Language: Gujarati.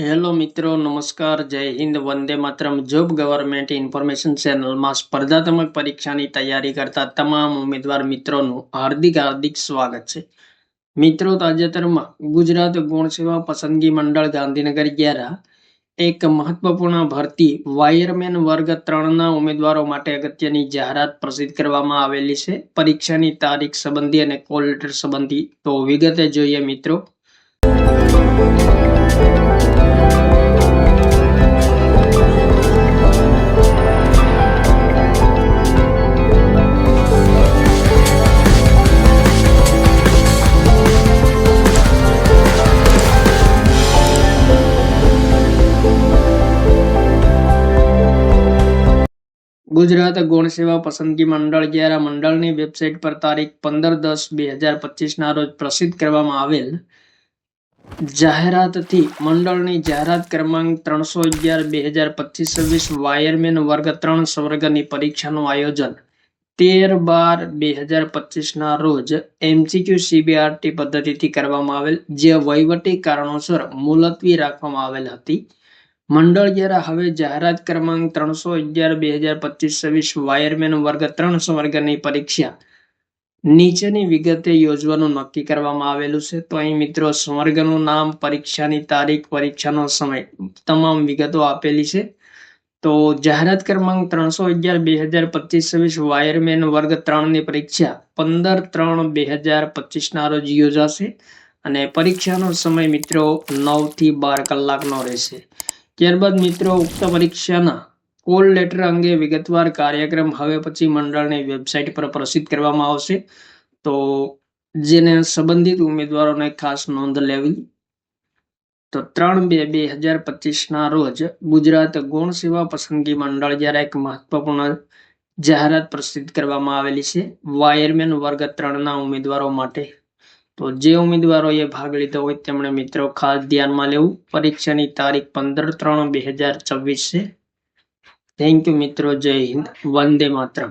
હેલો મિત્રો, નમસ્કાર, જય Hind, Vande Mataram. Job government information ચેનલમાં સ્પર્ધાત્મક પરીક્ષાની તૈયારી કરતા તમામ ઉમેદવાર મિત્રોનું હાર્દિક હાર્દિક સ્વાગત છે. મિત્રો, તાજેતરમાં ગુજરાત ગુણ સેવા પસંદગી મંડળ ગાંધીનગર દ્વારા એક મહત્વપૂર્ણ ભરતી વાયરમેન વર્ગ ત્રણના ઉમેદવારો માટે અગત્યની જાહેરાત પ્રસિદ્ધ કરવામાં આવેલી છે. પરીક્ષાની તારીખ સંબંધી અને કોલ લેટર સંબંધી તો વિગતે જોઈએ મિત્રો. ગુજરાત ગૌણ સેવા પસંદગી મંડળ દ્વારા મંડળની વેબસાઇટ પર તારીખ પંદર દસ બે હજાર પચીસના રોજ પ્રસિદ્ધ કરવામાં આવેલ, જાહેરાતથી મંડળની જાહેરાત ક્રમાંક ત્રણસો અગિયાર બે હજાર પચીસ છવ્વીસ વાયરમેન વર્ગ ત્રણ સ્વર્ગની પરીક્ષાનું આયોજન. તેર બાર બે હજાર પચીસના રોજ એમસીક્યુ સીબીઆરટી પદ્ધતિથી કરવામાં આવેલ, જે વહીવટી કારણોસર મુલતવી રાખવામાં આવેલ હતી. મંડળ દ્વારા હવે જાહેરાત ક્રમાંક ત્રણસો અગિયાર, બે હજાર પચીસ, છવ્વીસ, વાયરમેન વર્ગ ત્રણ વર્ગની પરીક્ષા નીચેની વિગતે યોજવાનું નક્કી કરવામાં આવેલું છે. તો અહીં મિત્રો સ્વર્ગનું નામ, પરીક્ષાની તારીખ, પરીક્ષાનો સમય તમામ વિગતો આપેલી છે. તો જાહેરાત ક્રમાંક ત્રણસો અગિયાર, બે હજાર પચીસ, છવ્વીસ, વાયરમેન વર્ગ ત્રણની પરીક્ષા પંદર ત્રણ, બે હજાર પચીસના રોજ યોજાશે અને પરીક્ષાનો સમય મિત્રો નવથી બાર કલાકનો રહેશે. ત્યારબાદ મિત્રો ઉક્ત પરીક્ષાના કોલ લેટર અંગે વિગતવાર કાર્યક્રમ હવે પછી મંડળની વેબસાઇટ પર પ્રસિદ્ધ કરવામાં આવશે. તો જેને સંબંધિત ઉમેદવારોને ખાસ નોંધ લેવી. તો ત્રણ બે બે હજાર પચીસના રોજ ગુજરાત ગુણ સેવા પસંદગી મંડળ દ્વારા એક મહત્વપૂર્ણ જાહેરાત પ્રસિદ્ધ કરવામાં આવેલી છે. વાયરમેન વર્ગ ત્રણના ઉમેદવારો માટે તો જે ઉમેદવારોએ ભાગ લીધો હોય તેમણે મિત્રો ખાસ ધ્યાનમાં લેવું. પરીક્ષાની તારીખ પંદર ત્રણ બે હજાર છવ્વીસ છે. થેન્ક યુ મિત્રો. જય હિન્દ. વંદે માતરમ.